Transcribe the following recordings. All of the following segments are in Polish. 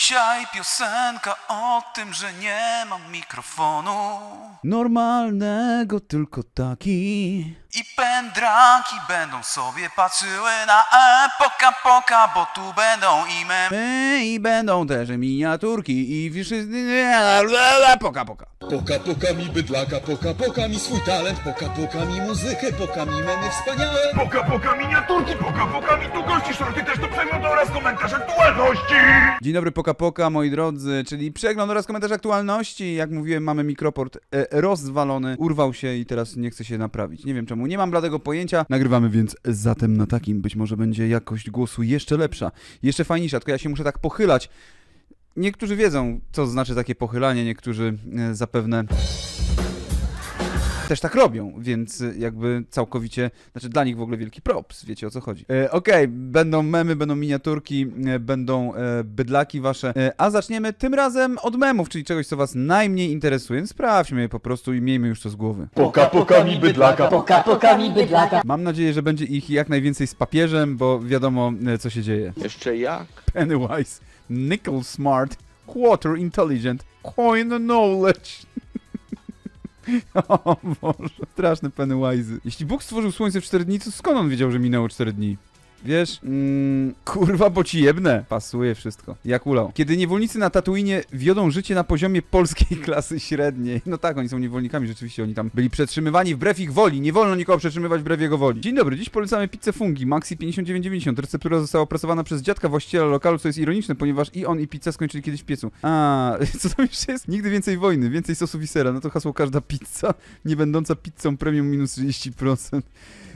Dzisiaj piosenka o tym, że nie mam mikrofonu Normalnego tylko taki. I pędraki będą sobie patrzyły na epoka poka, bo tu będą i memy I będą też miniaturki i wszyscy... Poka, poka. Poka poka mi bydlaka, poka poka mi swój talent, poka poka mi muzykę, poka mi memy wspaniałe. Poka poka miniaturki, poka poka mi długości, shorty też do przeglądu oraz komentarz aktualności! Dzień dobry, Poka Poka, moi drodzy, czyli przegląd oraz komentarz aktualności. Jak mówiłem, mamy mikroport e, rozwalony, urwał się i teraz nie chce się naprawić. Nie wiem czemu, nie mam bladego pojęcia. Nagrywamy więc zatem na takim. Być może będzie jakość głosu jeszcze lepsza, jeszcze fajniejsza, tylko ja się muszę tak pochylać. Niektórzy wiedzą, co znaczy takie pochylanie, niektórzy e, zapewne też tak robią, więc y, jakby całkowicie, znaczy dla nich w ogóle wielki props, wiecie o co chodzi. E, Okej, będą memy, będą miniaturki, e, będą e, bydlaki wasze, e, a zaczniemy tym razem od memów, czyli czegoś, co was najmniej interesuje. Sprawdźmy je po prostu i miejmy już to z głowy. Poka poka mi bydlaka, Poka, poka mi bydlaka. Mam nadzieję, że będzie ich jak najwięcej z papieżem, bo wiadomo, e, co się dzieje. Jeszcze jak? Pennywise, Nickel Smart, Quarter Intelligent, Coin Knowledge. O Boże, straszny Pennywise. Jeśli Bóg stworzył słońce w 4 dni, to skąd on wiedział, że minęło 4 dni? Wiesz, mm, kurwa, bo ci jebne. Pasuje wszystko. Jak ulał. Kiedy niewolnicy na Tatooine wiodą życie na poziomie polskiej klasy średniej. No tak, oni są niewolnikami, rzeczywiście, oni tam byli przetrzymywani wbrew ich woli. Nie wolno nikogo przetrzymywać wbrew jego woli. Dzień dobry, dziś polecamy pizzę Fungi, Maxi 5990. Receptura została opracowana przez dziadka właściciela lokalu, co jest ironiczne, ponieważ i on i pizza skończyli kiedyś w piecu. A, co tam jeszcze jest? Nigdy więcej wojny, więcej sosów i sera. No to hasło każda pizza, nie będąca pizzą premium minus 30%.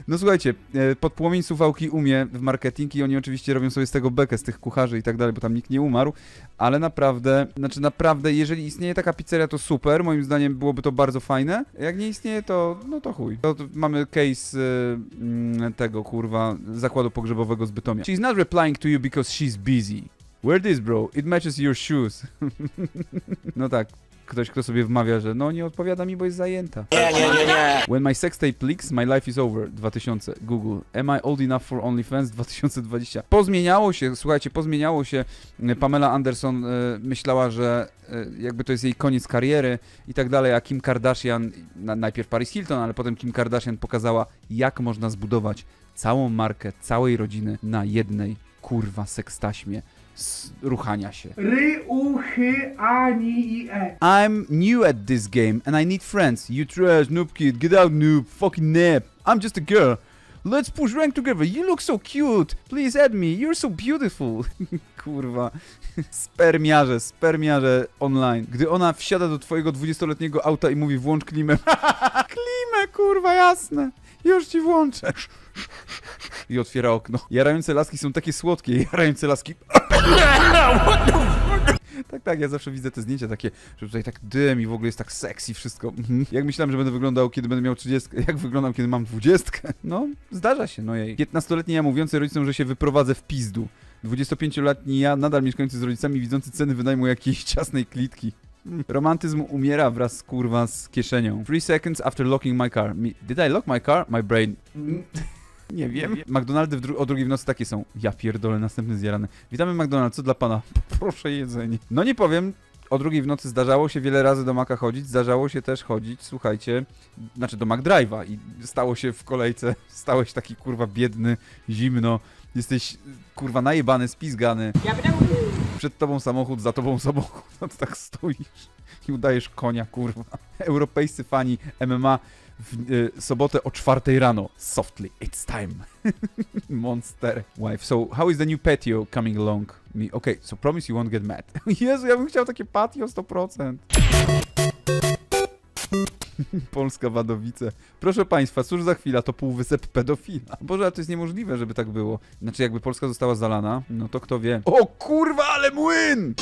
No słuchajcie, e, pod płomień suwałki umie w marketing i oni oczywiście robią sobie z tego bekę, z tych kucharzy i tak dalej, bo tam nikt nie umarł, ale naprawdę, znaczy naprawdę, jeżeli istnieje taka pizzeria, to super, moim zdaniem byłoby to bardzo fajne. Jak nie istnieje, to no to chuj. To, to mamy case mm, tego, kurwa, zakładu pogrzebowego z Bytomia. She's not replying to you because she's busy. Wear this, bro. It matches your shoes. no tak. Ktoś, kto sobie wmawia, że no nie odpowiada mi, bo jest zajęta. Nie, nie, nie, nie. When my sextape leaks, my life is over. 2000. Google. Am I old enough for OnlyFans? 2020. Pozmieniało się, słuchajcie, pozmieniało się. Pamela Anderson e, myślała, że e, jakby to jest jej koniec kariery i tak dalej, a Kim Kardashian, na, najpierw Paris Hilton, ale potem Kim Kardashian pokazała, jak można zbudować całą markę, całej rodziny na jednej, kurwa, sekstaśmie ruchania się. Ry, u, ani i e. I'm new at this game and I need friends. You trash, noob kid, get out noob, fucking nap. I'm just a girl. Let's push rank together. You look so cute. Please add me. You're so beautiful. Kurwa. Spermiarze, spermiarze online. Gdy ona wsiada do twojego 20-letniego auta i mówi włącz klimę. klimę, kurwa, jasne. Już ci włączę. I otwiera okno. Jarające laski są takie słodkie. Jarające laski... Tak, tak, ja zawsze widzę te zdjęcia takie, że tutaj tak dym i w ogóle jest tak sexy wszystko. Jak myślałem, że będę wyglądał, kiedy będę miał 30, jak wyglądam, kiedy mam 20. No, zdarza się, no jej. 15-letni ja mówiący rodzicom, że się wyprowadzę w pizdu. 25-letni ja, nadal mieszkający z rodzicami, widzący ceny wynajmu jakiejś ciasnej klitki. Mm. Romantyzm umiera wraz kurwa z kieszenią. Three seconds after locking my car. Me, did I lock my car? My brain. Nie wiem. McDonaldy w dru- o drugiej w nocy takie są. Ja pierdolę, następny zjarany. Witamy McDonald's, co dla pana? Proszę jedzenie. No nie powiem, o drugiej w nocy zdarzało się wiele razy do Maka chodzić, zdarzało się też chodzić, słuchajcie, znaczy do McDrive'a i stało się w kolejce, stałeś taki kurwa biedny, zimno, jesteś kurwa najebany, spizgany. Przed tobą samochód, za tobą samochód, no to tak stoisz i udajesz konia, kurwa. Europejscy fani MMA w y, sobotę o czwartej rano. Softly, it's time. Monster wife. So, how is the new patio coming along? Me, okay, so promise you won't get mad. Jezu, ja bym chciał takie patio 100%. Polska Wadowice. Proszę Państwa, cóż za chwila, to półwysep pedofila. Boże, to jest niemożliwe, żeby tak było. Znaczy, jakby Polska została zalana, no to kto wie. O kurwa, ale młyn!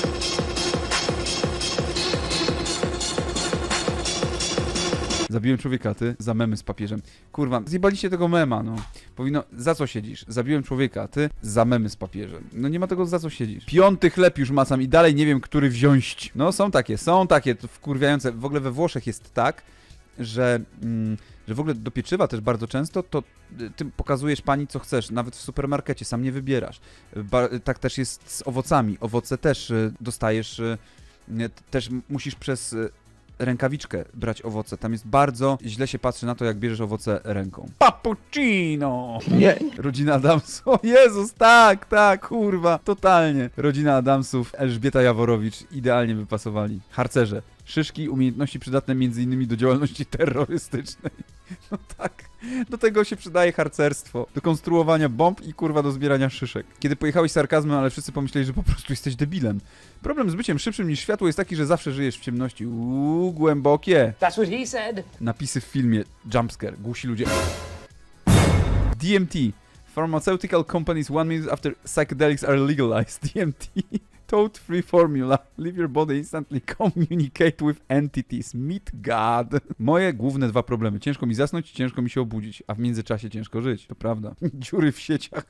Zabiłem człowieka, ty? Za memy z papieżem. Kurwa, zjebaliście tego mema, no. Powinno... Za co siedzisz? Zabiłem człowieka, ty? Za memy z papieżem. No nie ma tego, za co siedzisz. Piąty chleb już macam i dalej nie wiem, który wziąć. No są takie, są takie, wkurwiające. W ogóle we Włoszech jest tak, że, mm, że w ogóle do pieczywa też bardzo często to y, ty pokazujesz pani, co chcesz, nawet w supermarkecie, sam nie wybierasz. Ba tak też jest z owocami. Owoce też y, dostajesz, y, też musisz przez y, rękawiczkę brać owoce. Tam jest bardzo źle się patrzy na to, jak bierzesz owoce ręką. Papuccino! Nie. Rodzina Adamsów. O Jezus, tak, tak, kurwa, totalnie. Rodzina Adamsów, Elżbieta Jaworowicz, idealnie by pasowali. Harcerze. Szyszki, umiejętności przydatne m.in. do działalności terrorystycznej. No tak, do tego się przydaje harcerstwo. Do konstruowania bomb i kurwa do zbierania szyszek. Kiedy pojechałeś sarkazmem, ale wszyscy pomyśleli, że po prostu jesteś debilem. Problem z byciem szybszym niż światło jest taki, że zawsze żyjesz w ciemności. Uuu, głębokie. That's what he said. Napisy w filmie Jumpscare. Głusi ludzie. DMT. Pharmaceutical companies one minute after psychedelics are legalized. DMT. Toad free formula. Leave your body instantly communicate with entities. Meet God. Moje główne dwa problemy. Ciężko mi zasnąć, ciężko mi się obudzić, a w międzyczasie ciężko żyć. To prawda. Dziury w sieciach.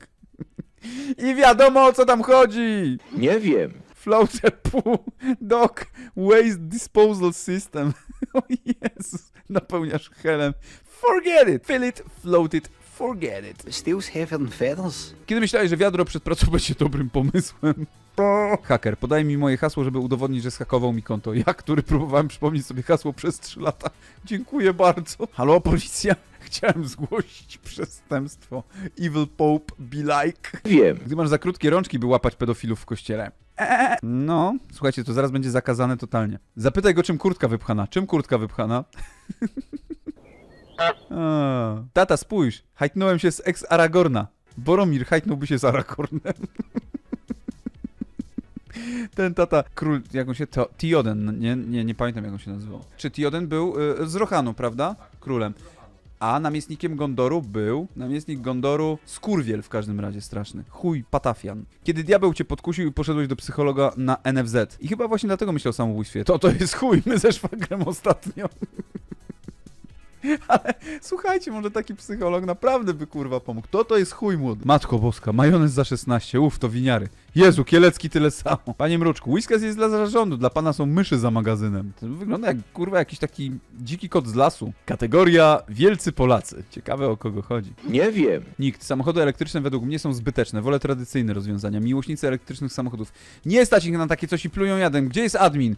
I wiadomo o co tam chodzi. Nie wiem. Floater Pool Dock Waste Disposal System. O Jezus, napełniasz helem. Forget it, fill it, float it, forget it. Steel's heavier than feathers. Kiedy myślałeś, że wiadro przed pracą będzie dobrym pomysłem? Haker, podaj mi moje hasło, żeby udowodnić, że schakował mi konto. Ja, który próbowałem przypomnieć sobie hasło przez 3 lata. Dziękuję bardzo. Halo, policja? Chciałem zgłosić przestępstwo. Evil Pope be like. Wiem. Gdy masz za krótkie rączki, by łapać pedofilów w kościele. Eee. No, słuchajcie, to zaraz będzie zakazane totalnie. Zapytaj go, czym kurtka wypchana. Czym kurtka wypchana? Tata, spójrz. Hajtnąłem się z ex-Aragorna. Boromir hajtnąłby się z Aragornem. Ten tata, król, jak on się, to, Tioden, nie, nie, nie pamiętam jak on się nazywał. Czy Tioden był y, z Rohanu, prawda? Królem. A namiestnikiem Gondoru był namiestnik Gondoru Skurwiel w każdym razie straszny. Chuj, Patafian. Kiedy diabeł cię podkusił i poszedłeś do psychologa na NFZ. I chyba właśnie dlatego myślał o samobójstwie. To to jest chuj, my ze szwagrem ostatnio. Ale słuchajcie, może taki psycholog naprawdę by kurwa pomógł. To to jest chuj młody. Matko boska, majonez za 16, uff, to winiary. Jezu, Kielecki tyle samo. Panie Mruczku, whiskas jest dla zarządu, dla pana są myszy za magazynem. To wygląda jak kurwa jakiś taki dziki kot z lasu. Kategoria Wielcy Polacy. Ciekawe o kogo chodzi. Nie wiem. Nikt. Samochody elektryczne według mnie są zbyteczne. Wolę tradycyjne rozwiązania. Miłośnicy elektrycznych samochodów. Nie stać ich na takie coś i plują jadem. Gdzie jest admin?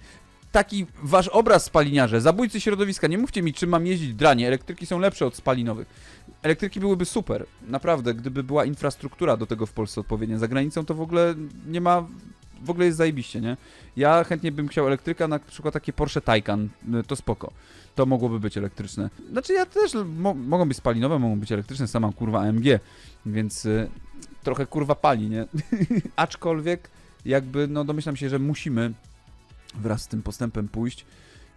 Taki wasz obraz spaliniarze, zabójcy środowiska. Nie mówcie mi, czym mam jeździć dranie. Elektryki są lepsze od spalinowych. Elektryki byłyby super. Naprawdę, gdyby była infrastruktura do tego w Polsce odpowiednia. Za granicą to w ogóle nie ma... W ogóle jest zajebiście, nie? Ja chętnie bym chciał elektryka, na przykład takie Porsche Taycan. Y, To spoko. To mogłoby być elektryczne. Znaczy ja też, mo mogą być spalinowe, mogą być elektryczne, sama kurwa AMG, więc y, trochę kurwa pali, nie? Aczkolwiek jakby, no domyślam się, że musimy wraz z tym postępem pójść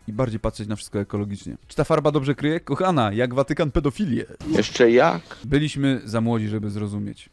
i bardziej patrzeć na wszystko ekologicznie. Czy ta farba dobrze kryje? Kochana, jak Watykan pedofilię. Jeszcze jak? Byliśmy za młodzi, żeby zrozumieć.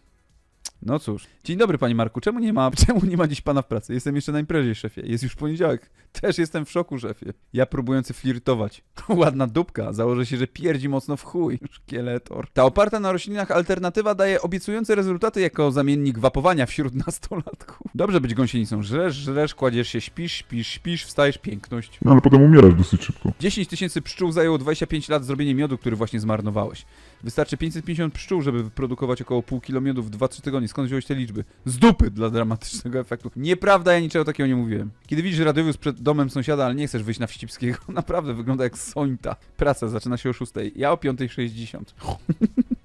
No cóż. Dzień dobry, panie Marku. Czemu nie ma, czemu nie ma dziś pana w pracy? Jestem jeszcze na imprezie, szefie. Jest już poniedziałek. Też jestem w szoku, szefie. Ja próbujący flirtować. Ładna dupka. Założę się, że pierdzi mocno w chuj. Szkieletor. Ta oparta na roślinach alternatywa daje obiecujące rezultaty jako zamiennik wapowania wśród nastolatków. Dobrze być gąsienicą. Żresz, żresz, kładziesz się, śpisz, śpisz, śpisz, wstajesz, piękność. No ale potem umierasz dosyć szybko. 10 tysięcy pszczół zajęło 25 lat zrobienie miodu, który właśnie zmarnowałeś. Wystarczy 550 pszczół, żeby wyprodukować około pół kilo miodu w 2-3 tygodnie. Skąd wziąłeś te liczby? Z dupy dla dramatycznego efektu. Nieprawda, ja niczego takiego nie mówiłem. Kiedy widzisz radiowóz przed domem sąsiada, ale nie chcesz wyjść na Wścibskiego, naprawdę wygląda jak sońta. Praca zaczyna się o 6, ja o 5.60.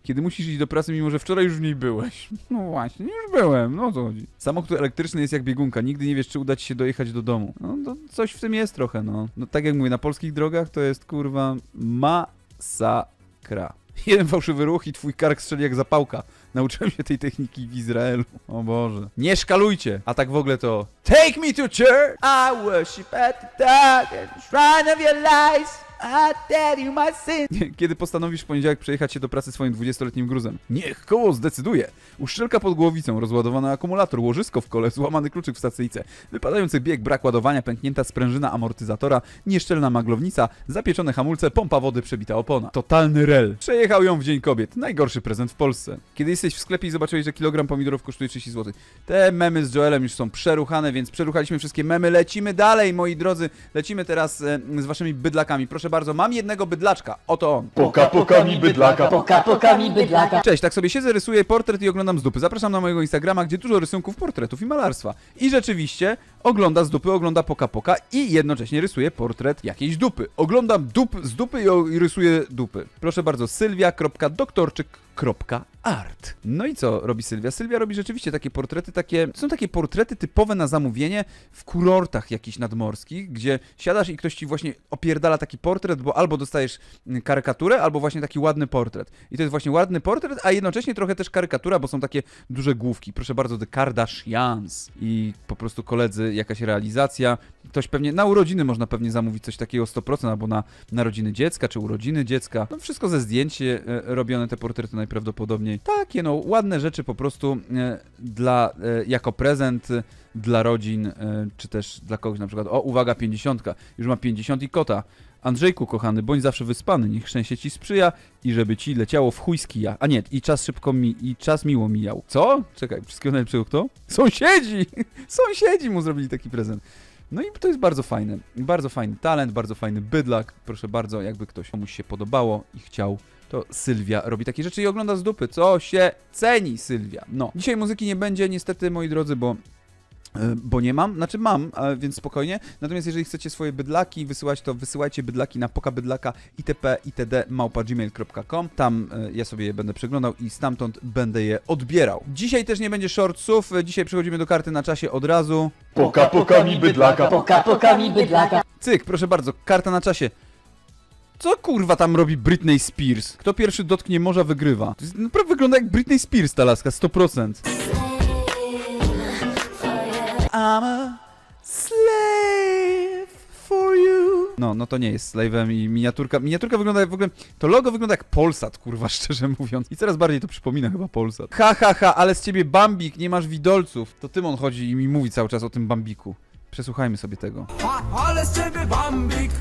Kiedy musisz iść do pracy, mimo że wczoraj już w niej byłeś. No właśnie, już byłem, no co chodzi. Samochód elektryczny jest jak biegunka, nigdy nie wiesz, czy uda ci się dojechać do domu. No to coś w tym jest trochę, no. No tak jak mówię, na polskich drogach to jest kurwa masakra. Jeden fałszywy ruch i twój kark strzeli jak zapałka. Nauczyłem się tej techniki w Izraelu. O Boże. Nie szkalujcie! A tak w ogóle to... Take me to church! I worship at the dark and shrine of your lies. I you my. Kiedy postanowisz w poniedziałek przejechać się do pracy swoim 20-letnim gruzem? Niech koło zdecyduje. Uszczelka pod głowicą, rozładowany akumulator, łożysko w kole, złamany kluczyk w stacyjce, wypadający bieg, brak ładowania, pęknięta sprężyna amortyzatora, nieszczelna maglownica, zapieczone hamulce, pompa wody, przebita opona. Totalny rel. Przejechał ją w Dzień Kobiet. Najgorszy prezent w Polsce. Kiedy jesteś w sklepie i zobaczyłeś, że kilogram pomidorów kosztuje 30 zł. Te memy z Joelem już są przeruchane, więc przeruchaliśmy wszystkie memy. Lecimy dalej, moi drodzy. Lecimy teraz e, z waszymi bydlakami. Proszę bardzo, mam jednego bydlaczka, oto on. Poka poka mi bydlaka. Poka, poka mi bydlaka. Cześć, tak sobie siedzę, rysuję portret i oglądam z dupy. Zapraszam na mojego Instagrama, gdzie dużo rysunków, portretów i malarstwa. I rzeczywiście ogląda z dupy, ogląda poka poka i jednocześnie rysuje portret jakiejś dupy. Oglądam dup z dupy i, i rysuję dupy. Proszę bardzo, sylwia.doktorczyk.art No i co robi Sylwia? Sylwia robi rzeczywiście takie portrety, takie, są takie portrety typowe na zamówienie w kurortach jakichś nadmorskich, gdzie siadasz i ktoś ci właśnie opierdala taki portret, bo albo dostajesz mm, karykaturę, albo właśnie taki ładny portret. I to jest właśnie ładny portret, a jednocześnie trochę też karykatura, bo są takie duże główki. Proszę bardzo, The Kardashians. I po prostu koledzy, jakaś realizacja. Ktoś pewnie, na urodziny można pewnie zamówić coś takiego 100%, albo na narodziny dziecka, czy urodziny dziecka. No wszystko ze zdjęcie e, robione, te portrety najprawdopodobniej. Takie no, ładne rzeczy po prostu e, dla, e, jako prezent e, dla rodzin, czy też dla kogoś na przykład, o uwaga, 50, już ma 50 i kota. Andrzejku, kochany, bądź zawsze wyspany, niech szczęście ci sprzyja i żeby ci leciało w chuj z kija. A nie, i czas szybko mi, i czas miło mijał. Co? Czekaj, wszystkiego najlepszego kto? Sąsiedzi! Sąsiedzi mu zrobili taki prezent. No i to jest bardzo fajne. Bardzo fajny talent, bardzo fajny bydlak. Proszę bardzo, jakby ktoś komuś się podobało i chciał, to Sylwia robi takie rzeczy i ogląda z dupy. Co się ceni, Sylwia? No. Dzisiaj muzyki nie będzie, niestety, moi drodzy, bo bo nie mam, znaczy mam, więc spokojnie. Natomiast jeżeli chcecie swoje bydlaki wysyłać, to wysyłajcie bydlaki na pokabydlaka itp itd. Tam e, ja sobie je będę przeglądał i stamtąd będę je odbierał. Dzisiaj też nie będzie shortsów, e, dzisiaj przechodzimy do karty na czasie od razu. Poka poka mi bydlaka. Poka, poka mi bydlaka. Cyk, proszę bardzo, karta na czasie. Co kurwa tam robi Britney Spears? Kto pierwszy dotknie morza wygrywa. To jest, naprawdę wygląda jak Britney Spears ta laska, 100%. I'm a slave for you. No, no to nie jest slave'em i miniaturka, miniaturka wygląda jak w ogóle, to logo wygląda jak Polsat, kurwa, szczerze mówiąc. I coraz bardziej to przypomina chyba Polsat. Ha, ha, ha, ale z ciebie Bambik, nie masz widolców. To Tymon chodzi i mi mówi cały czas o tym Bambiku. Przesłuchajmy sobie tego. Ale z ciebie bambik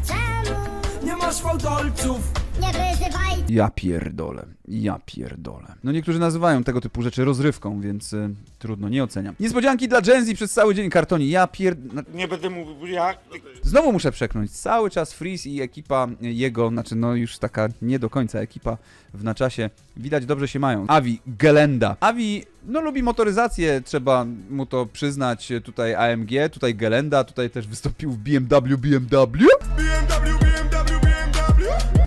Nie masz fałdolców Nie wyzywaj Ja pierdolę, ja pierdolę. No niektórzy nazywają tego typu rzeczy rozrywką, więc y, trudno, nie oceniam. Niespodzianki dla Gen Z przez cały dzień kartoni. Ja pierd... no, Nie będę mówił jak. Znowu muszę przeknąć. Cały czas Freeze i ekipa jego, znaczy no już taka nie do końca ekipa w na czasie. Widać dobrze się mają. Avi Gelenda. Avi, no lubi motoryzację, trzeba mu to przyznać. Tutaj AMG, tutaj Gelenda, tutaj też wystąpił w. BMW, BMW, BMW.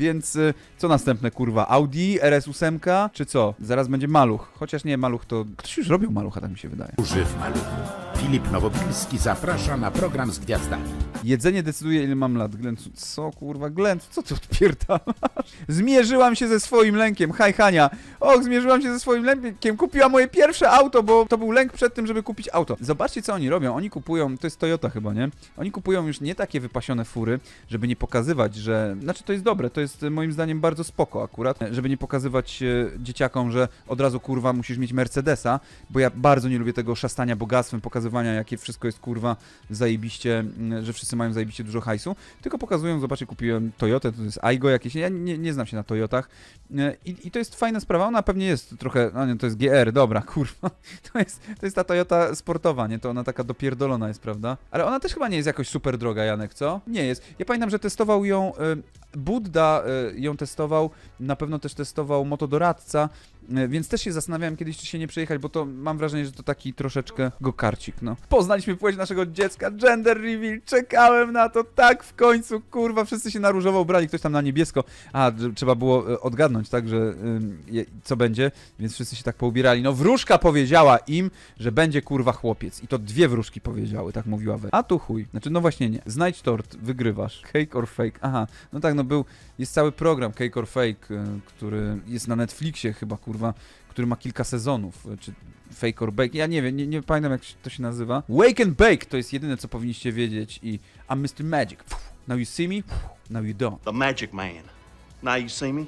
Więc y, co następne, kurwa? Audi, RS8, czy co? Zaraz będzie Maluch. Chociaż nie, Maluch to... Ktoś już robił Malucha, tak mi się wydaje. Używ maluchu. Filip Nowobilski zaprasza na program z gwiazdami. Jedzenie decyduje, ile mam lat. Glencu, co kurwa, Glencu, co ty odpierdalasz? Zmierzyłam się ze swoim lękiem. Haj, Hania. Och, zmierzyłam się ze swoim lękiem. Kupiłam moje pierwsze auto, bo to był lęk przed tym, żeby kupić auto. Zobaczcie, co oni robią. Oni kupują, to jest Toyota chyba, nie? Oni kupują już nie takie wypasione fury, żeby nie pokazywać, że... Znaczy, to jest dobre, to jest e, moim zdaniem bardzo spoko akurat, żeby nie pokazywać e, dzieciakom, że od razu, kurwa, musisz mieć Mercedesa, bo ja bardzo nie lubię tego szastania bogactwem, pokazywania, jakie wszystko jest, kurwa, zajebiście, że wszyscy mają zajebiście dużo hajsu, tylko pokazują, zobaczcie, kupiłem Toyotę, to jest Aigo jakieś, ja nie, nie znam się na Toyotach E, i, i to jest fajna sprawa, ona pewnie jest trochę, no nie, to jest GR, dobra, kurwa, to jest, to jest ta Toyota sportowa, nie, to ona taka dopierdolona jest, prawda? Ale ona też chyba nie jest jakoś super droga, Janek, co? Nie jest. Ja pamiętam, że testował ją, Budda y, ją testował, na pewno też testował motodoradca, więc też się zastanawiałem kiedyś, czy się nie przejechać, bo to mam wrażenie, że to taki troszeczkę gokarcik, no. Poznaliśmy płeć naszego dziecka, gender reveal, czekałem na to, tak w końcu, kurwa, wszyscy się na różowo ubrali, ktoś tam na niebiesko, a, trzeba było y, odgadnąć, tak, że y, co będzie, więc wszyscy się tak poubierali. No wróżka powiedziała im, że będzie kurwa chłopiec. I to dwie wróżki powiedziały, tak mówiła we. A tu chuj, znaczy no właśnie nie, znajdź tort, wygrywasz, cake or fake, aha, no tak, no był, jest cały program Cake or Fake, y, który jest na Netflixie chyba, kurwa, który ma kilka sezonów, y, czy Fake or Bake, ja nie wiem, nie, nie pamiętam jak to się nazywa. Wake and Bake to jest jedyne, co powinniście wiedzieć i I'm Mr. Magic. Now you see me, now you don't. the magic man. Now you see me?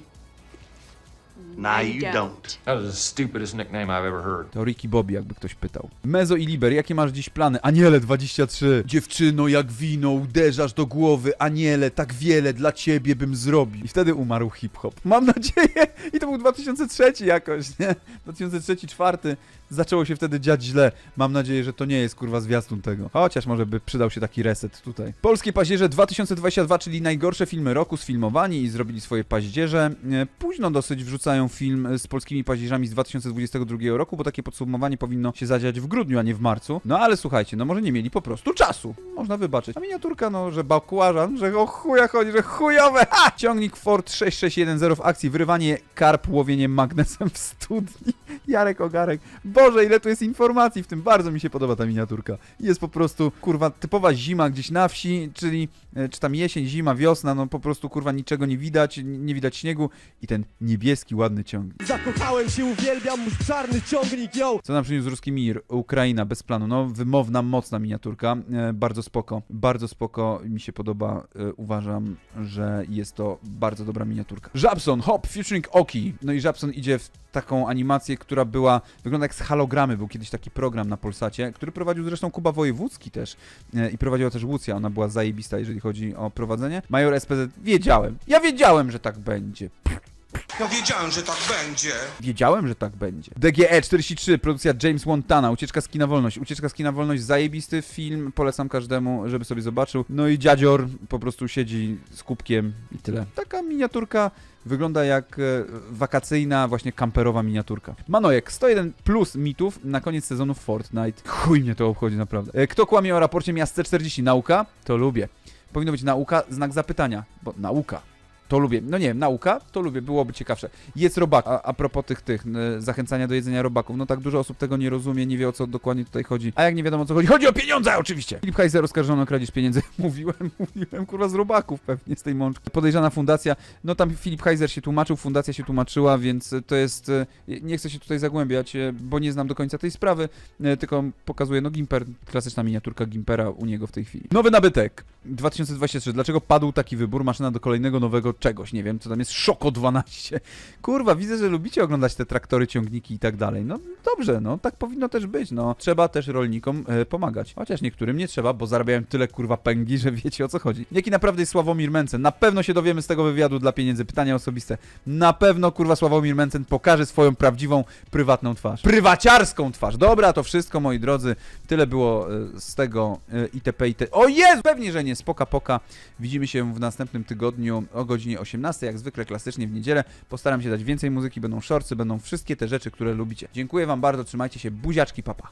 Now you don't. That was the stupidest nickname I've ever heard. To Ricky Bobby, jakby ktoś pytał. Mezo i Liber, jakie masz dziś plany? Aniele 23. Dziewczyno, jak wino, uderzasz do głowy. Aniele, tak wiele dla ciebie bym zrobił. I wtedy umarł hip-hop. Mam nadzieję. I to był 2003 jakoś, nie? 2003, 2004. zaczęło się wtedy dziać źle. Mam nadzieję, że to nie jest kurwa zwiastun tego. Chociaż może by przydał się taki reset tutaj. Polskie paździerze 2022, czyli najgorsze filmy roku sfilmowani i zrobili swoje paździerze. E, Późno dosyć wrzucają film z polskimi paździerzami z 2022 roku, bo takie podsumowanie powinno się zadziać w grudniu, a nie w marcu. No ale słuchajcie, no może nie mieli po prostu czasu. Można wybaczyć. A miniaturka, no, że bakłażan, że o chuja chodzi, że chujowe! Ha! Ciągnik Ford 6610 w akcji, wyrywanie karp, łowienie magnesem w studni. Jarek Ogarek. Boże, ile tu jest informacji w tym. Bardzo mi się podoba ta miniaturka. Jest po prostu, kurwa, typowa zima gdzieś na wsi, czyli e, czy tam jesień, zima, wiosna, no po prostu, kurwa, niczego nie widać, nie widać śniegu i ten niebieski, ładny ciągnik. Zakochałem się, uwielbiam czarny ciągnik, yo! Co nam przyniósł ruski mir? Ukraina, bez planu. No, wymowna, mocna miniaturka. E, bardzo spoko. Bardzo spoko. Mi się podoba. E, uważam, że jest to bardzo dobra miniaturka. Żabson, hop, featuring Oki. No i Żabson idzie w taką animację, która była, wygląda jak z halogramy. Był kiedyś taki program na Polsacie, który prowadził zresztą Kuba Wojewódzki też. E, I prowadziła też Łucja. Ona była zajebista, jeżeli chodzi o prowadzenie. Major SPZ, wiedziałem. Ja wiedziałem, że tak będzie. Ja wiedziałem, że tak będzie. Wiedziałem, że tak będzie. DGE 43, produkcja James Montana, Ucieczka z kina Wolność. Ucieczka z kina Wolność, zajebisty film, polecam każdemu, żeby sobie zobaczył. No i dziadzior po prostu siedzi z kubkiem i tyle. Taka miniaturka wygląda jak e, wakacyjna, właśnie kamperowa miniaturka. Manojek, 101 plus mitów na koniec sezonu Fortnite. Chuj mnie to obchodzi naprawdę. E, Kto kłamie o raporcie Miast C40? Nauka? To lubię. Powinno być nauka, znak zapytania, bo nauka. To lubię. No nie wiem, nauka, to lubię, byłoby ciekawsze. Jedz robak. A, a propos tych, tych y, zachęcania do jedzenia robaków, no tak dużo osób tego nie rozumie, nie wie o co dokładnie tutaj chodzi. A jak nie wiadomo o co chodzi, chodzi o pieniądze oczywiście! Filip Heiser oskarżony o kradzież pieniędzy. mówiłem, mówiłem, kurwa, z robaków pewnie, z tej mączki. Podejrzana fundacja, no tam Filip Heiser się tłumaczył, fundacja się tłumaczyła, więc y, to jest, y, nie chcę się tutaj zagłębiać, y, bo nie znam do końca tej sprawy, y, tylko pokazuję, no Gimper, klasyczna miniaturka Gimpera u niego w tej chwili. Nowy nabytek 2023. Dlaczego padł taki wybór? Maszyna do kolejnego nowego czegoś, nie wiem, co tam jest, Szoko 12. Kurwa, widzę, że lubicie oglądać te traktory, ciągniki i tak dalej. No dobrze, no tak powinno też być, no. Trzeba też rolnikom e, pomagać. Chociaż niektórym nie trzeba, bo zarabiają tyle kurwa pęgi, że wiecie o co chodzi. Jaki naprawdę jest Sławomir Mencen? Na pewno się dowiemy z tego wywiadu dla pieniędzy. Pytania osobiste. Na pewno kurwa Sławomir Mencen pokaże swoją prawdziwą, prywatną twarz. Prywaciarską twarz. Dobra, to wszystko moi drodzy. Tyle było e, z tego e, itp. itp. O jest! Pewnie, że nie. Spoka poka. Widzimy się w następnym tygodniu o godzinie 18, jak zwykle klasycznie w niedzielę. Postaram się dać więcej muzyki, będą shortsy, będą wszystkie te rzeczy, które lubicie. Dziękuję wam bardzo, trzymajcie się, buziaczki, papa.